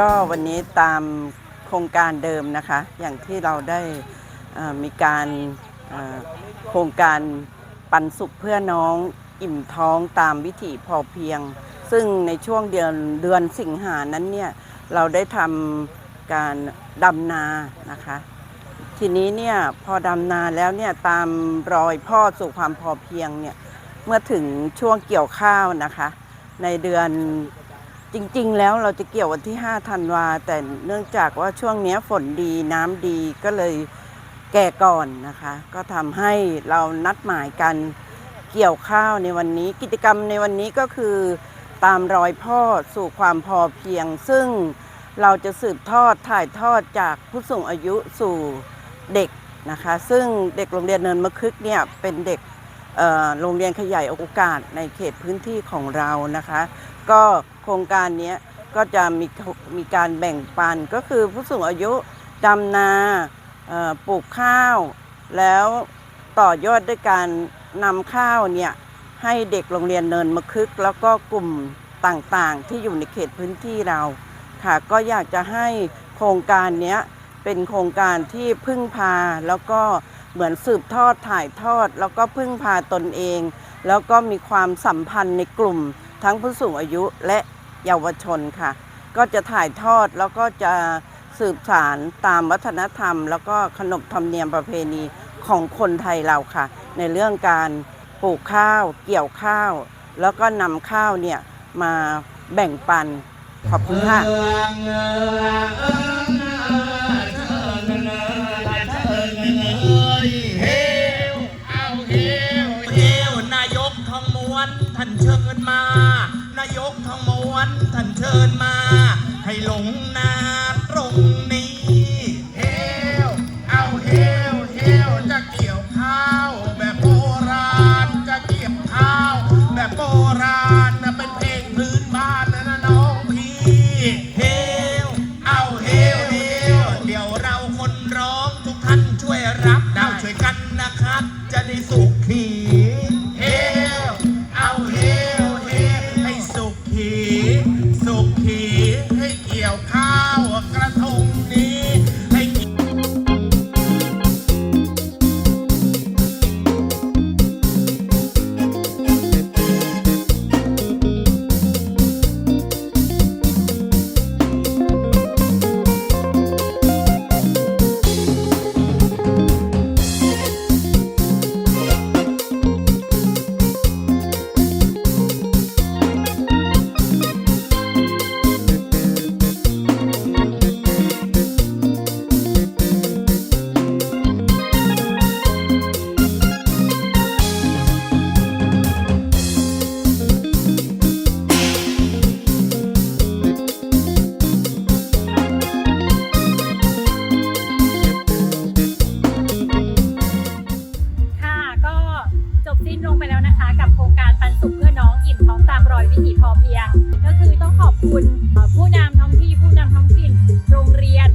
ก็วันนี้ตามโครงการเดิมนะคะ อย่างที่เราได้มีการโครงการปันสุขเพื่อน้องอิ่มท้องตามวิถีพอเพียง ซึ่งในช่วงเดือนเดือนสิงหานั้นเนี่ยเราได้ทำการดำนานะคะ ทีนี้เนี่ยพอดำนาแล้วเนี่ยตามรอยพ่อสู่ความพอเพียงเนี่ยเมื่อถึงช่วงเกี่ยวข้าวนะคะ ในเดือน จริงๆ แล้วเราจะเกี่ยววันที่5ธันวา แต่เนื่องจากว่าช่วงนี้ฝนดีน้ำดีก็เลยแก่ก่อนนะคะ ก็ทำให้เรานัดหมายกันเกี่ยวข้าวในวันนี้ กิจกรรมในวันนี้ก็คือตามรอยพ่อสู่ความพอเพียง ซึ่งเราจะสืบทอดถ่ายทอดจากผู้สูงอายุสู่เด็กนะคะ ซึ่งเด็กโรงเรียนเนินมะคึกเนี่ยเป็นเด็กโรงเรียนขยายโอกาสในเขตพื้นที่ของเรานะคะ ก็โครงการนี้ก็จะมีมีการแบ่งปันก็คือผู้สูงอายุดำนาปลูกข้าว แล้วต่อยอดด้วยการนำข้าวเนี่ยให้เด็กโรงเรียนเนินมะคึก แล้วก็กลุ่มต่างๆ ที่อยู่ในเขตพื้นที่เราค่ะ ก็อยากจะให้โครงการนี้เป็นโครงการที่พึ่งพาแล้วก็เหมือนสืบทอดถ่ายทอด แล้วก็พึ่งพาตนเอง แล้วก็มีความสัมพันธ์ในกลุ่ม ทั้งผู้สูงอายุและเยาวชนค่ะ ก็จะถ่ายทอดแล้วก็จะสืบสารตามวัฒนธรรม แล้วก็ขนบธรรมเนียมประเพณีของคนไทยเราค่ะ ในเรื่องการปลูกข้าว เกี่ยวข้าว แล้วก็นำข้าวเนี่ยมาแบ่งปันขอบคุณค่ะานเชิญมา นายกทองม้วนท่านเชิญมา ให้หลงนาตรงนี้เฮวเอาเฮวเฮวจะเกี่ยวข้าวแบบโบราณจะเกี่ยวข้าวแบบโบราณนะเป็นเพลงพื้นบ้านนะนะน้องพี่ ขอบคุณผู้นำท้องที่ผู้นำท้องถิ่นโรงเรียน